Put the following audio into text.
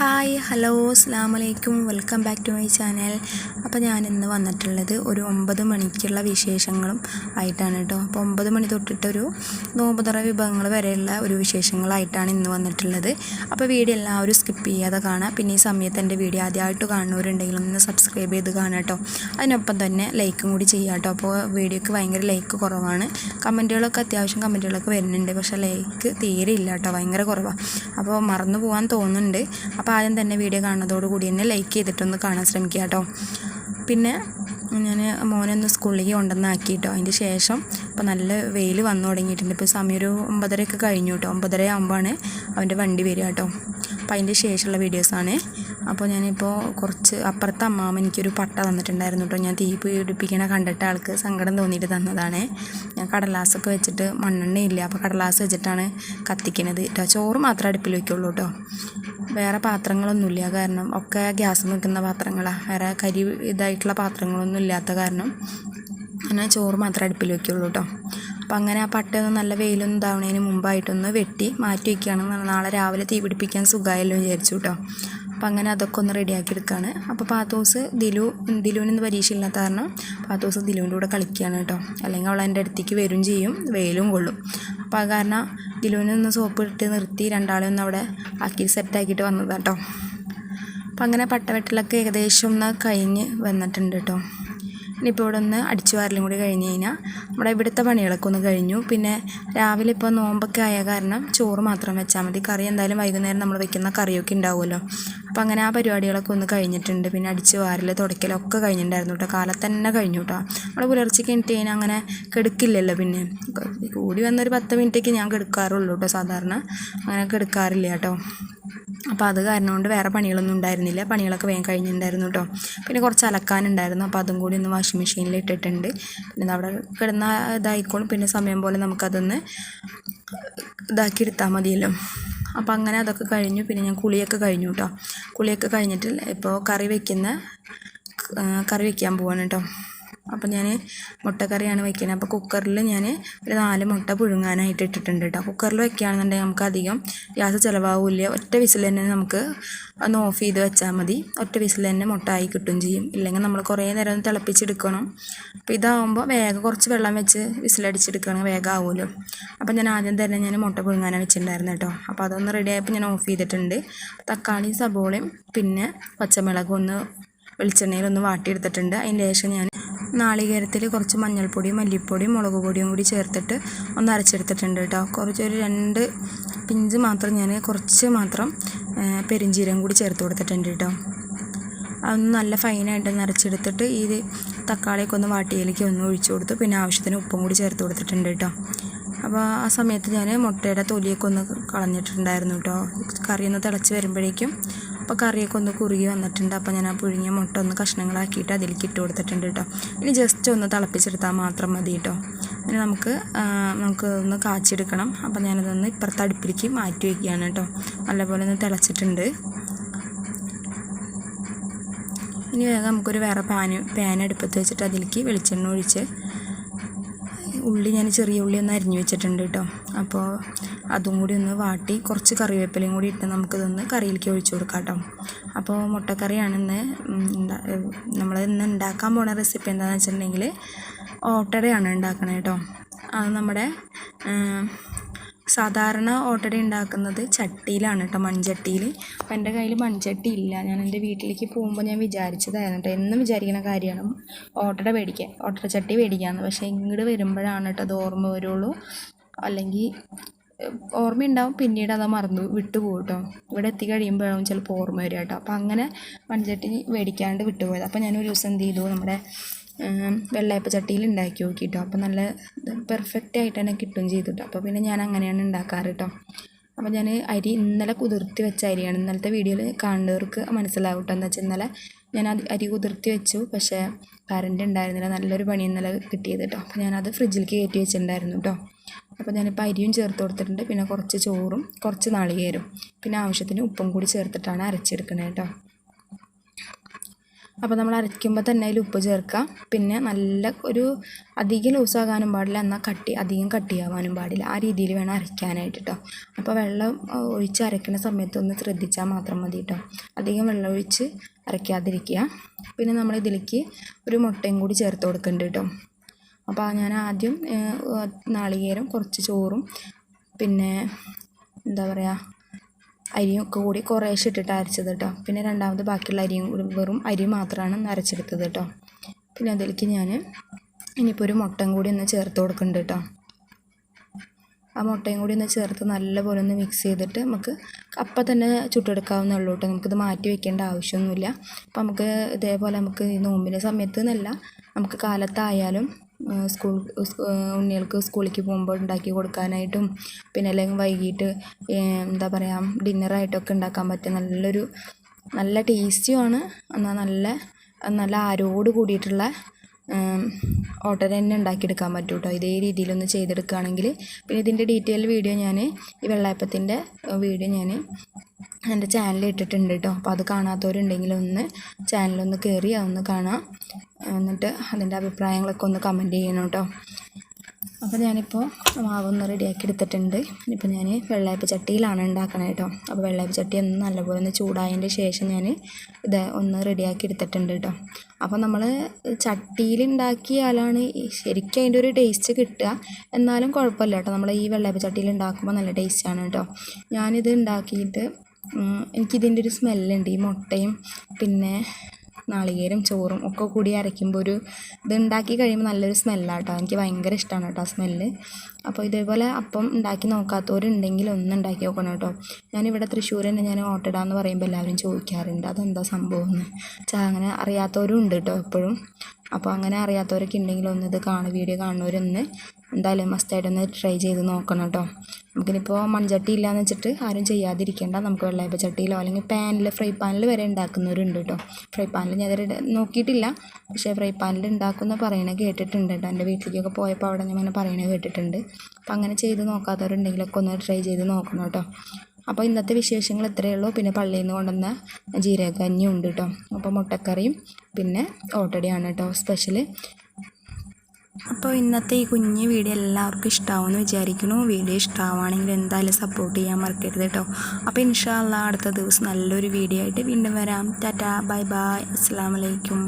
Hi hello അസ്സാം വലൈക്കും welcome back to my channel. അപ്പോൾ ഞാൻ ഇന്ന് വന്നിട്ടുള്ളത് ഒരു ഒമ്പത് മണിക്കുള്ള വിശേഷങ്ങളും ആയിട്ടാണ് കേട്ടോ. അപ്പോൾ ഒമ്പത് മണി തൊട്ടിട്ടൊരു നോമ്പുതറ വിഭവങ്ങൾ വരെയുള്ള ഒരു വിശേഷങ്ങളായിട്ടാണ് ഇന്ന് വന്നിട്ടുള്ളത്. അപ്പോൾ വീഡിയോ എല്ലാവരും സ്കിപ്പ് ചെയ്യാതെ കാണാം. പിന്നെ ഈ സമയത്ത് എന്റെ വീഡിയോ ആദ്യമായിട്ട് കാണുന്നവരുണ്ടെങ്കിൽ ഒന്ന് സബ്സ്ക്രൈബ് ചെയ്ത് കാണാം കേട്ടോ. അതിനൊപ്പം തന്നെ ലൈക്കും കൂടി ചെയ്യാം കേട്ടോ. അപ്പോൾ വീഡിയോക്ക് ഭയങ്കര ലൈക്ക് കുറവാണ്. കമന്റുകളൊക്കെ അത്യാവശ്യം കമന്റുകളൊക്കെ വരുന്നുണ്ട്. പക്ഷേ ലൈക്ക് തീരെ ഇല്ല കേട്ടോ. ഭയങ്കര കുറവാണ് അപ്പോൾ മറന്നു പോകാൻ തോന്നുന്നുണ്ട്. അപ്പോൾ ആദ്യം തന്നെ വീഡിയോ കാണുന്നതോടുകൂടി തന്നെ ലൈക്ക് ചെയ്തിട്ടൊന്ന് കാണാൻ ശ്രമിക്കുക കേട്ടോ. പിന്നെ ഞാൻ മോനൊന്ന് സ്കൂളിലേക്ക് കൊണ്ടുവന്നാക്കി കേട്ടോ. അതിന്റെ ശേഷം ഇപ്പോൾ നല്ല വെയിൽ വന്നു തുടങ്ങിയിട്ടുണ്ട്. ഇപ്പോൾ സമയം ഒരു ഒമ്പതരയൊക്കെ കഴിഞ്ഞു കേട്ടോ. ഒമ്പതര ആകുമ്പോഴാണ് അവന്റെ വണ്ടി വരിക കേട്ടോ. അപ്പോൾ അതിന്റെ ശേഷമുള്ള വീഡിയോസാണ്. അപ്പോൾ ഞാനിപ്പോൾ കുറച്ച് അപ്പുറത്തെ അമ്മാമ എനിക്കൊരു പട്ട തന്നിട്ടുണ്ടായിരുന്നു കേട്ടോ. ഞാൻ തീ പിടിപ്പിക്കണ കണ്ടിട്ട് ആൾക്ക് സങ്കടം തോന്നിയിട്ട് തന്നതാണ്. ഞാൻ കടലാസൊക്കെ വെച്ചിട്ട് മണ്ണെണ്ണയില്ല. അപ്പോൾ കടലാസ് വെച്ചിട്ടാണ് കത്തിക്കണത്. കേട്ടോ ചോറ് മാത്രമേ അടുപ്പിൽ വയ്ക്കുള്ളൂ കേട്ടോ. വേറെ പാത്രങ്ങളൊന്നുമില്ല. കാരണം ഒക്കെ ഗ്യാസ് നിൽക്കുന്ന പാത്രങ്ങളാണ് വേറെ കരി ഇതായിട്ടുള്ള പാത്രങ്ങളൊന്നും ഇല്ലാത്ത കാരണം അങ്ങനെ ചോറ് മാത്രമേ അടുപ്പിൽ വയ്ക്കുള്ളൂ കേട്ടോ അപ്പം അങ്ങനെ ആ പട്ടയൊന്ന് നല്ല വെയിലൊന്നും ഇതാവണതിന് മുമ്പായിട്ടൊന്ന് വെട്ടി മാറ്റി വയ്ക്കുകയാണെന്ന് നാളെ രാവിലെ തീ പിടിപ്പിക്കാൻ സുഖമായല്ലോ വിചാരിച്ചു കേട്ടോ അപ്പം അങ്ങനെ അതൊക്കെ ഒന്ന് റെഡിയാക്കി എടുക്കുകയാണ് അപ്പോൾ പാത്തോസ് ദിലു ദിലുവിനൊന്ന് പരീക്ഷയില്ലാത്ത കാരണം പാത്തോസ് ദിലുവിന്റെ കൂടെ കളിക്കുകയാണ് കേട്ടോ അല്ലെങ്കിൽ അവൾ എന്റെ അടുത്തേക്ക് വരും ചെയ്യും. വെയിലും കൊള്ളും. അപ്പോൾ അത് കാരണം ദിലുവിനൊന്ന് സോപ്പ് ഇട്ട് നിർത്തി രണ്ടാളെ ഒന്ന് അവിടെ ആക്കി സെറ്റാക്കിയിട്ട് വന്നതാട്ടോ. അപ്പം അങ്ങനെ പട്ടവെട്ടിലൊക്കെ ഏകദേശം ഒന്ന് കഴിഞ്ഞ് വന്നിട്ടുണ്ട് കേട്ടോ ഇനിയിപ്പോൾ ഇവിടെ ഒന്ന് അടിച്ചു വാരലും കൂടി കഴിഞ്ഞ് കഴിഞ്ഞാൽ നമ്മുടെ ഇവിടുത്തെ പണികളൊക്കെ ഒന്ന് കഴിഞ്ഞു. പിന്നെ രാവിലെ ഇപ്പോൾ നോമ്പൊക്കെ ആയ കാരണം ചോറ് മാത്രം വെച്ചാൽ മതി. കറി എന്തായാലും വൈകുന്നേരം നമ്മൾ വെക്കുന്ന കറിയൊക്കെ ഉണ്ടാവുമല്ലോ അപ്പോൾ അങ്ങനെ ആ പരിപാടികളൊക്കെ ഒന്ന് കഴിഞ്ഞിട്ടുണ്ട്. പിന്നെ അടിച്ചു വാരൽ തുടക്കലൊക്കെ കഴിഞ്ഞിട്ടുണ്ടായിരുന്നു കേട്ടോ കാലത്ത് കഴിഞ്ഞു കേട്ടോ നമ്മൾ പുലർച്ചയ്ക്ക് എണീറ്റ് കഴിഞ്ഞാൽ അങ്ങനെ കെടുക്കില്ലല്ലോ പിന്നെ. കൂടി വന്നൊരു പത്ത് മിനിറ്റൊക്കെ ഞാൻ കെടുക്കാറുള്ളൂ കേട്ടോ സാധാരണ. അങ്ങനെ കെടുക്കാറില്ല കേട്ടോ അപ്പോൾ അത് കാരണം കൊണ്ട് വേറെ പണികളൊന്നും ഉണ്ടായിരുന്നില്ല. പണികളൊക്കെ വേഗം കഴിഞ്ഞിട്ടുണ്ടായിരുന്നു കേട്ടോ പിന്നെ കുറച്ച് അലക്കാനുണ്ടായിരുന്നു. അപ്പോൾ അതും കൂടി ഒന്ന് വാഷിംഗ് മെഷീനിൽ ഇട്ടിട്ടുണ്ട്. പിന്നെ അവിടെ കിടന്ന ഇതായിക്കോളും. പിന്നെ സമയം പോലെ നമുക്കതൊന്ന് ഇതാക്കി എടുത്താൽ മതിയല്ലോ. അപ്പോൾ അങ്ങനെ അതൊക്കെ കഴിഞ്ഞു. പിന്നെ ഞാൻ കുളിയൊക്കെ കഴിഞ്ഞു കേട്ടോ കുളിയൊക്കെ കഴിഞ്ഞിട്ട് ഇപ്പോൾ കറി വയ്ക്കുന്ന കറി വയ്ക്കാൻ പോവാണ് കേട്ടോ അപ്പോൾ ഞാൻ മുട്ടക്കറിയാണ് വയ്ക്കുന്നത് അപ്പോൾ കുക്കറിൽ ഞാൻ ഒരു നാല് മുട്ട പുഴുങ്ങാനായിട്ട് ഇട്ടിട്ടുണ്ട് കേട്ടോ കുക്കറിൽ വെക്കുകയാണെന്നുണ്ടെങ്കിൽ നമുക്ക് അധികം ഗ്യാസ് ചിലവാകില്ല ഒറ്റ വിസിൽ തന്നെ നമുക്ക് ഒന്ന് ഓഫ് ചെയ്ത് വെച്ചാൽ മതി. ഒറ്റ വിസിൽ തന്നെ മുട്ട ആയി കിട്ടും ചെയ്യും. ഇല്ലെങ്കിൽ നമ്മൾ കുറേ നേരം ഒന്ന് തിളപ്പിച്ചെടുക്കണം. അപ്പോൾ ഇതാവുമ്പോൾ വേഗം കുറച്ച് വെള്ളം വെച്ച് വിസിലടിച്ചെടുക്കുകയാണെങ്കിൽ വേഗം ആവുമല്ലോ അപ്പോൾ ഞാൻ ആദ്യം തന്നെ ഞാൻ മുട്ട പുഴുങ്ങാനാണ് വെച്ചിട്ടുണ്ടായിരുന്നു കേട്ടോ അപ്പോൾ അതൊന്ന് റെഡി ആയപ്പോൾ ഞാൻ ഓഫ് ചെയ്തിട്ടുണ്ട്. തക്കാളിയും സബോളയും പിന്നെ പച്ചമുളകും ഒന്ന് വെളിച്ചെണ്ണയിലൊന്ന് വാട്ടിയെടുത്തിട്ടുണ്ട്. അതിന്റെ ശേഷം ഞാൻ നാളികേരത്തിൽ കുറച്ച് മഞ്ഞൾപ്പൊടിയും മല്ലിപ്പൊടിയും മുളക് പൊടിയും കൂടി ചേർത്തിട്ട് ഒന്ന് അരച്ചെടുത്തിട്ടുണ്ട് കേട്ടോ. കുറച്ച് ഒരു രണ്ട് പിഞ്ച് മാത്രം ഞാൻ കുറച്ച് മാത്രം പെരിഞ്ചീരം കൂടി ചേർത്ത് കൊടുത്തിട്ടുണ്ട് കേട്ടോ. അതൊന്ന് നല്ല ഫൈനായിട്ട് നിറച്ചെടുത്തിട്ട് ഈ തക്കാളിയൊക്കെ ഒന്ന് വാട്ടിയിലേക്ക് ഒന്ന് ഒഴിച്ചു കൊടുത്തു പിന്നെ ആവശ്യത്തിന് ഉപ്പും കൂടി ചേർത്ത് കൊടുത്തിട്ടുണ്ട് കേട്ടോ. അപ്പോൾ ആ സമയത്ത് ഞാൻ മുട്ടയുടെ തൊലിയൊക്കെ ഒന്ന് കളഞ്ഞിട്ടുണ്ടായിരുന്നു കേട്ടോ. കറി ഒന്ന് തിളച്ച് വരുമ്പോഴേക്കും അപ്പോൾ കറിയൊക്കെ ഒന്ന് കുറുകി വന്നിട്ടുണ്ട്. അപ്പോൾ ഞാൻ ആ പുഴുങ്ങിയ മുട്ട ഒന്ന് കഷ്ണങ്ങളാക്കിയിട്ട് അതിലേക്ക് ഇട്ട് കൊടുത്തിട്ടുണ്ട് കേട്ടോ ഇനി ജസ്റ്റ് ഒന്ന് തിളപ്പിച്ചെടുത്താൽ മാത്രം മതി കേട്ടോ ഇനി നമുക്ക് നമുക്ക് ഒന്ന് കാച്ചെടുക്കണം അപ്പോൾ ഞാനതൊന്ന് ഇപ്പുറത്തെ അടുപ്പിലേക്ക് മാറ്റി വയ്ക്കുകയാണ് കേട്ടോ നല്ലപോലെ ഒന്ന് തിളച്ചിട്ടുണ്ട്. ഇനി വേഗം നമുക്കൊരു വേറെ പാന് പാൻ അടുപ്പത്ത് വെച്ചിട്ട് അതിലേക്ക് വെളിച്ചെണ്ണ ഒഴിച്ച് ഉള്ളി ഞാൻ ചെറിയ ഉള്ളി ഒന്ന് അരിഞ്ഞു വെച്ചിട്ടുണ്ട് കേട്ടോ അപ്പോൾ അതും കൂടി ഒന്ന് വാട്ടി കുറച്ച് കറിവേപ്പിലയും കൂടി ഇട്ട് നമുക്കിതൊന്ന് കറിയിലേക്ക് ഒഴിച്ചു കൊടുക്കാം കേട്ടോ അപ്പോൾ മുട്ടക്കറിയാണ് ഇന്ന് നമ്മൾ ഇന്ന് ഉണ്ടാക്കാൻ പോണ റെസിപ്പി എന്താണെന്ന് വെച്ചിട്ടുണ്ടെങ്കിൽ ഓട്ടടയാണ് ഉണ്ടാക്കണത് കേട്ടോ അത് നമ്മുടെ സാധാരണ ഓട്ടട ഉണ്ടാക്കുന്നത് ചട്ടിയിലാണ് കേട്ടോ മൺചട്ടിയിൽ അപ്പം എന്റെ കയ്യിൽ മൺചട്ടി ഇല്ല. ഞാൻ എന്റെ വീട്ടിലേക്ക് പോകുമ്പോൾ ഞാൻ വിചാരിച്ചതായിരുന്നു കേട്ടോ എന്നും വിചാരിക്കുന്ന കാര്യമാണ് ഓട്ടട മേടിക്കുക ഓട്ടട ചട്ടി മേടിക്കാമെന്ന് പക്ഷേ ഇങ്ങോട്ട് വരുമ്പോഴാണ് കേട്ടോ അത് ഓർമ്മ വരുള്ളൂ. അല്ലെങ്കിൽ ഓർമ്മയുണ്ടാവും. പിന്നീട് അത് മറന്നു വിട്ടുപോകും കേട്ടോ ഇവിടെ എത്തി കഴിയുമ്പോഴാവും ചിലപ്പോൾ ഓർമ്മ വരിക കേട്ടോ. അപ്പോൾ അങ്ങനെ മൺചട്ടി മേടിക്കാണ്ട് വിട്ടുപോയത്. അപ്പോൾ ഞാനൊരു ദിവസം എന്ത് ചെയ്തു? നമ്മുടെ വെള്ളയപ്പ ചട്ടിയിൽ ഉണ്ടാക്കി നോക്കി കേട്ടോ അപ്പോൾ നല്ല പെർഫെക്റ്റ് ആയിട്ട് തന്നെ കിട്ടുകയും ചെയ്തു കേട്ടോ. അപ്പോൾ പിന്നെ ഞാൻ അങ്ങനെയാണ് ഉണ്ടാക്കാറ് കേട്ടോ. അപ്പോൾ ഞാൻ അരി ഇന്നലെ കുതിർത്തി വെച്ച അരിയാണ്. ഇന്നലത്തെ വീഡിയോയിൽ കാണുന്നവർക്ക് മനസ്സിലാവും കേട്ടോ. എന്താ വെച്ചാൽ ഇന്നലെ ഞാൻ അരി കുതിർത്തി വെച്ചു. പക്ഷേ കറണ്ട് ഉണ്ടായിരുന്നില്ല. നല്ലൊരു പണി ഇന്നലെ കിട്ടിയത് കേട്ടോ. അപ്പോൾ ഞാനത് ഫ്രിഡ്ജിലേക്ക് കയറ്റി വെച്ചിട്ടുണ്ടായിരുന്നു കേട്ടോ. അപ്പോൾ ഞാനിപ്പോൾ അരിയും ചേർത്ത് കൊടുത്തിട്ടുണ്ട്. പിന്നെ കുറച്ച് ചോറും കുറച്ച് നാളികേരും പിന്നെ ആവശ്യത്തിന് ഉപ്പും കൂടി ചേർത്തിട്ടാണ് അരച്ചെടുക്കുന്നത് കേട്ടോ. അപ്പോൾ നമ്മൾ അരയ്ക്കുമ്പോൾ തന്നെ അതിൽ ഉപ്പ് ചേർക്കുക. പിന്നെ നല്ല ഒരു അധികം ലൂസാകാനും പാടില്ല. എന്നാൽ കട്ടി അധികം കട്ടിയാവാനും പാടില്ല. ആ രീതിയിൽ വേണം അരയ്ക്കാനായിട്ട് കേട്ടോ. അപ്പോൾ വെള്ളം ഒഴിച്ച് അരയ്ക്കുന്ന സമയത്ത് ഒന്ന് ശ്രദ്ധിച്ചാൽ മാത്രം മതി കേട്ടോ. അധികം വെള്ളം ഒഴിച്ച് അരയ്ക്കാതിരിക്കുക. പിന്നെ നമ്മൾ ഇതിലേക്ക് ഒരു മുട്ടയും കൂടി ചേർത്ത് കൊടുക്കുന്നുണ്ട് കേട്ടോ. അപ്പോൾ ഞാൻ ആദ്യം നാളികേരം കുറച്ച് ചോറും പിന്നെ എന്താ പറയുക അരിയും ഒക്കെ കൂടി കുറേശ്ശെ ഇട്ടിട്ട് അരച്ചത് കേട്ടോ പിന്നെ രണ്ടാമത് ബാക്കിയുള്ള അരിയും കൂടി വെറും അരി മാത്രമാണ് അരച്ചെടുത്തത് കേട്ടോ പിന്നെ അതിലേക്ക് ഞാൻ ഇനിയിപ്പോൾ ഒരു മുട്ടയും കൂടി ഒന്ന് ചേർത്ത് കൊടുക്കുന്നുണ്ട് കേട്ടോ ആ മുട്ടയും കൂടി ഒന്ന് ചേർത്ത് നല്ലപോലെ ഒന്ന് മിക്സ് ചെയ്തിട്ട് നമുക്ക് അപ്പം തന്നെ ചുട്ടെടുക്കാവുന്നേ ഉള്ളൂ കേട്ടോ നമുക്കിത് മാറ്റി വെക്കേണ്ട ആവശ്യമൊന്നുമില്ല. അപ്പം നമുക്ക് ഇതേപോലെ നമുക്ക് ഈ നോമ്പിന്റെ സമയത്ത് എന്നല്ല നമുക്ക് കാലത്തായാലും സ്കൂൾ ഉണ്ണികൾക്ക് സ്കൂളിലേക്ക് പോകുമ്പോൾ ഉണ്ടാക്കി കൊടുക്കാനായിട്ടും പിന്നെ അല്ലെങ്കിൽ വൈകിട്ട് എന്താ പറയുക ഡിന്നറായിട്ടൊക്കെ ഉണ്ടാക്കാൻ പറ്റിയ നല്ലൊരു നല്ല ടേസ്റ്റിയുമാണ് എന്നാൽ നല്ല നല്ല ആരോട് കൂടിയിട്ടുള്ള ഓട്ടർ തന്നെ ഉണ്ടാക്കിയെടുക്കാൻ പറ്റും കേട്ടോ ഇതേ രീതിയിലൊന്ന് ചെയ്തെടുക്കുകയാണെങ്കിൽ. പിന്നെ ഇതിന്റെ ഡീറ്റെയിൽ വീഡിയോ ഞാൻ ഈ വെള്ളയപ്പത്തിന്റെ വീഡിയോ ഞാൻ എന്റെ ചാനൽ ഇട്ടിട്ടുണ്ട് കേട്ടോ അപ്പോൾ അത് കാണാത്തവരുണ്ടെങ്കിൽ ഒന്ന് ചാനലൊന്ന് കയറി അതൊന്ന് കാണാം. എന്നിട്ട് അതിന്റെ അഭിപ്രായങ്ങളൊക്കെ ഒന്ന് കമന്റ് ചെയ്യണം കേട്ടോ അപ്പോൾ ഞാനിപ്പോൾ മാവൊന്ന് റെഡിയാക്കി എടുത്തിട്ടുണ്ട് ഇനിയിപ്പോൾ ഞാൻ വെള്ളയപ്പ ചട്ടിയിലാണ് ഉണ്ടാക്കണത് കേട്ടോ അപ്പോൾ വെള്ളയപ്പ ചട്ടി ഒന്ന് നല്ലപോലെ ഒന്ന് ചൂടായതിന്റെ ശേഷം ഞാൻ ഇത് ഒന്ന് റെഡിയാക്കി എടുത്തിട്ടുണ്ട് കേട്ടോ അപ്പോൾ നമ്മൾ ചട്ടിയിൽ ഉണ്ടാക്കിയാലാണ് ശരിക്കും അതിന്റെ ഒരു ടേസ്റ്റ് കിട്ടുക. എന്നാലും കുഴപ്പമില്ല കേട്ടോ നമ്മൾ ഈ വെള്ളയപ്പ ചട്ടിയിൽ ഉണ്ടാക്കുമ്പോൾ നല്ല ടേസ്റ്റാണ് കേട്ടോ ഞാനിത് ഉണ്ടാക്കിയിട്ട് എനിക്കിതിന്റെ ഒരു സ്മെല്ലുണ്ട് ഈ മുട്ടയും പിന്നെ നാളികേരം ചോറും ഒക്കെ കൂടി അരയ്ക്കുമ്പോൾ ഒരു ഇത് ഉണ്ടാക്കി കഴിയുമ്പോൾ നല്ലൊരു സ്മെല്ലാണ് കേട്ടോ എനിക്ക് ഭയങ്കര ഇഷ്ടമാണ് കേട്ടോ ആ സ്മെല്ല്. അപ്പോൾ ഇതേപോലെ അപ്പം ഉണ്ടാക്കി നോക്കാത്തവരുണ്ടെങ്കിൽ ഒന്ന് ഉണ്ടാക്കി നോക്കണം കേട്ടോ. ഞാനിവിടെ തൃശ്ശൂർ തന്നെ ഞാൻ ഓട്ടട എന്ന് പറയുമ്പോൾ എല്ലാവരും ചോദിക്കാറുണ്ട് അതെന്താ സംഭവം എന്ന് അങ്ങനെ അറിയാത്തവരും ഉണ്ട് കേട്ടോ എപ്പോഴും. അപ്പോൾ അങ്ങനെ അറിയാത്തവരൊക്കെ ഉണ്ടെങ്കിൽ ഒന്ന് ഇത് കാണും വീഡിയോ കാണുന്നവരൊന്ന് എന്തായാലും മസ്റ്റായിട്ടൊന്ന് ട്രൈ ചെയ്ത് നോക്കണം കേട്ടോ നമുക്കിനിപ്പോൾ മൺചട്ടി ഇല്ലയെന്ന് വെച്ചിട്ട് ആരും ചെയ്യാതിരിക്കേണ്ട. നമുക്ക് വെള്ളയപ്പ ചട്ടിയിലോ അല്ലെങ്കിൽ പാനിൽ ഫ്രൈ പാനിൽ വരെ ഉണ്ടാക്കുന്നവരുണ്ട് കേട്ടോ ഫ്രൈ പാനിൽ ഞാൻ ഇതുവരെ നോക്കിയിട്ടില്ല. പക്ഷേ ഫ്രൈ പാനിൽ ഉണ്ടാക്കുന്ന പറയണ കേട്ടിട്ടുണ്ട് കേട്ടോ എന്റെ വീട്ടിലേക്കൊക്കെ പോയപ്പോൾ അവിടെ ഞാൻ അങ്ങനെ പറയണ കേട്ടിട്ടുണ്ട്. അപ്പോൾ അങ്ങനെ ചെയ്ത് നോക്കാത്തവരുണ്ടെങ്കിലൊക്കെ ഒന്ന് ട്രൈ ചെയ്ത് നോക്കണം കേട്ടോ അപ്പോൾ ഇന്നത്തെ വിശേഷങ്ങൾ ഇത്രയേ ഉള്ളൂ. പിന്നെ പള്ളിയിൽ നിന്ന് കൊണ്ടുവന്ന ജീരകഞ്ഞി ഉണ്ട് കേട്ടോ അപ്പോൾ മുട്ടക്കറിയും പിന്നെ ഓട്ടടിയാണ് കേട്ടോ സ്പെഷ്യൽ അപ്പോൾ ഇന്നത്തെ ഈ കുഞ്ഞ് വീഡിയോ എല്ലാവർക്കും ഇഷ്ടമാവുമെന്ന് വിചാരിക്കുന്നു. വീഡിയോ ഇഷ്ടമാവുകയാണെങ്കിൽ എന്തായാലും സപ്പോർട്ട് ചെയ്യാൻ മറക്കരുത് കേട്ടോ. അപ്പോൾ ഇൻഷാല്ല അടുത്ത ദിവസം നല്ലൊരു വീഡിയോ ആയിട്ട് വീണ്ടും വരാം. Tata bye bye. അസ്സാം വലൈക്കും